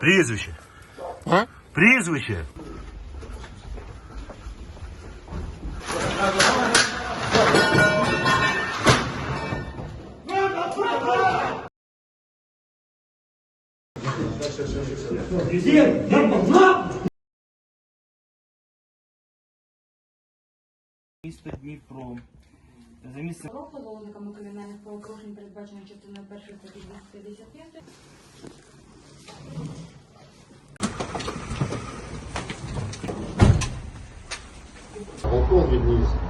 Прізвище. А? Прізвище. Місто Дніпро. За місцем Року головниками кримінальних правопорушень передбачено частиною першої статті 255 Балкон відніс.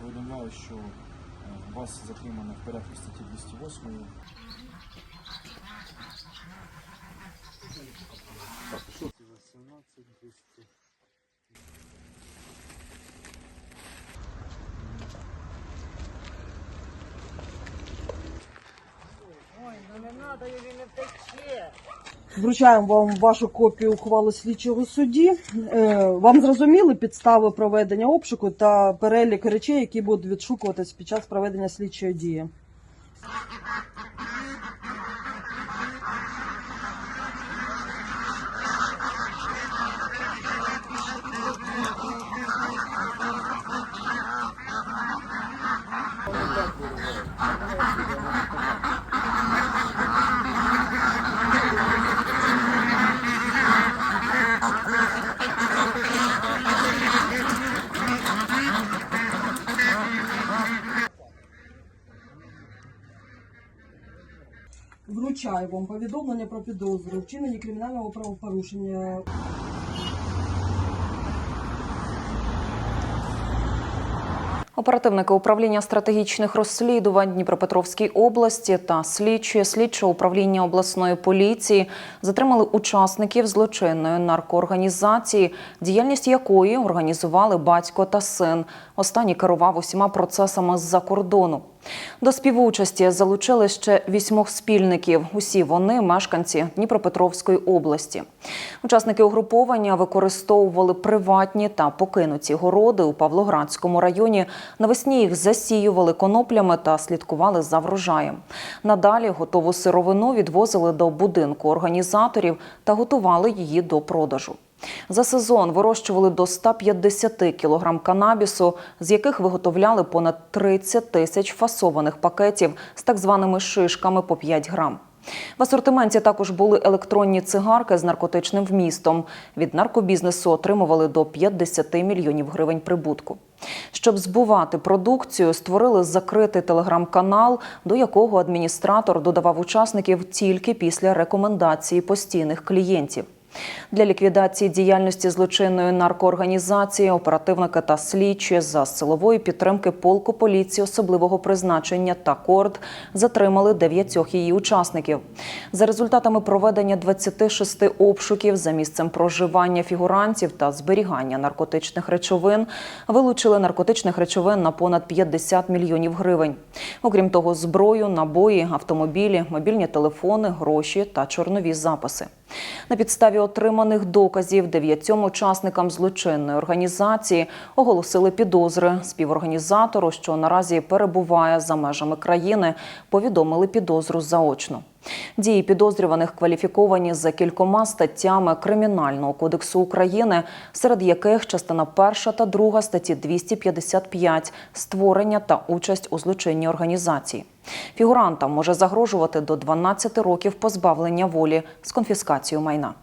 Повідомляю, що е, вас затримано в порядку статті 208. Вручаємо вам вашу копію ухвали слідчого судді. Е, Вам зрозуміли підстави проведення обшуку та перелік речей, які будуть відшукуватись під час проведення слідчої дії. Вручаю вам повідомлення про підозру, вчинення кримінального правопорушення. Оперативники управління стратегічних розслідувань Дніпропетровській області та слідчі слідчого управління обласної поліції затримали учасників злочинної наркоорганізації, діяльність якої організували батько та син. Останній керував усіма процесами з-за кордону. До співучасті залучили ще вісьмох спільників. Усі вони мешканці Дніпропетровської області. Учасники угруповання використовували приватні та покинуті городи у Павлоградському районі. Навесні їх засіювали коноплями та слідкували за врожаєм. Надалі готову сировину відвозили до будинку організаторів та готували її до продажу. За сезон вирощували до 150 кілограм канабісу, з яких виготовляли понад 30 тисяч фасованих пакетів з так званими шишками по 5 грам. В асортименті також були електронні цигарки з наркотичним вмістом. Від наркобізнесу отримували до 50 мільйонів гривень прибутку. Щоб збувати продукцію, створили закритий телеграм-канал, до якого адміністратор додавав учасників тільки після рекомендації постійних клієнтів. Для ліквідації діяльності злочинної наркоорганізації оперативники та слідчі за силової підтримки полку поліції особливого призначення та корд затримали дев'ятьох її учасників. За результатами проведення 26 обшуків за місцем проживання фігурантів та зберігання наркотичних речовин вилучили наркотичних речовин на понад 50 мільйонів гривень. Окрім того, зброю, набої, автомобілі, мобільні телефони, гроші та чорнові записи. На підставі отриманих доказів дев'ятьом учасникам злочинної організації оголосили підозри. Співорганізатору, що наразі перебуває за межами країни, повідомили підозру заочно. Дії підозрюваних кваліфіковані за кількома статтями Кримінального кодексу України, серед яких частина 1 та 2 статті 255 – створення та участь у злочинній організації. Фігурантам може загрожувати до 12 років позбавлення волі з конфіскацією майна.